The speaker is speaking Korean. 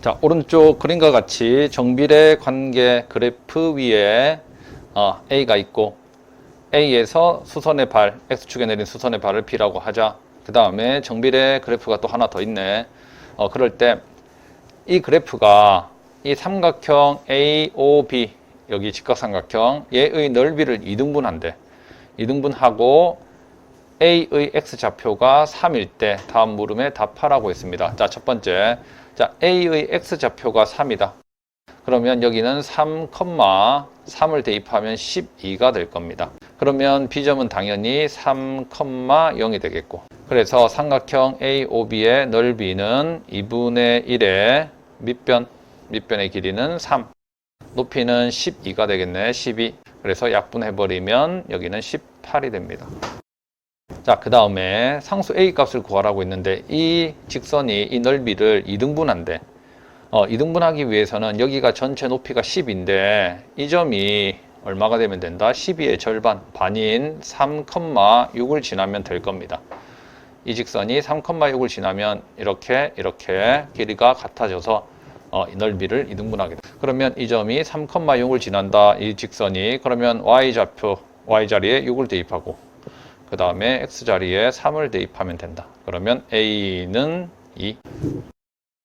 자, 오른쪽 그림과 같이 정비례 관계 그래프 위에 어, A가 있고 A에서 수선의 발, X축에 내린 수선의 발을 B라고 하자. 그 다음에 정비례 그래프가 또 하나 더 있네. 어, 그럴 때 이 그래프가 이 삼각형 AOB 여기 직각삼각형 얘의 넓이를 이등분한대. 이등분하고 A의 X좌표가 3일 때 다음 물음에 답하라고 했습니다. 자, 첫 번째. 자, A의 X좌표가 3이다. 그러면 여기는 3, 3을 대입하면 12가 될 겁니다. 그러면 B점은 당연히 3, 0이 되겠고. 그래서 삼각형 AOB의 넓이는 2분의 1의 밑변, 밑변의 길이는 3. 높이는 12가 되겠네. 12. 그래서 약분해버리면 여기는 18이 됩니다. 자, 그 다음에 상수 A 값을 구하라고 했는데 이 직선이 이 넓이를 2등분한대. 어, 2등분하기 위해서는 여기가 전체 높이가 10인데 이 점이 얼마가 되면 된다? 12의 절반, 반인 3,6을 지나면 될 겁니다. 이 직선이 3,6을 지나면 이렇게 이렇게 길이가 같아져서 어, 이 넓이를 2등분하게 돼. 그러면 이 점이 3,6을 지난다. 이 직선이 그러면 y 좌표 y 자리에 6을 대입하고 그 다음에 x 자리에 3을 대입하면 된다. 그러면 a는 2.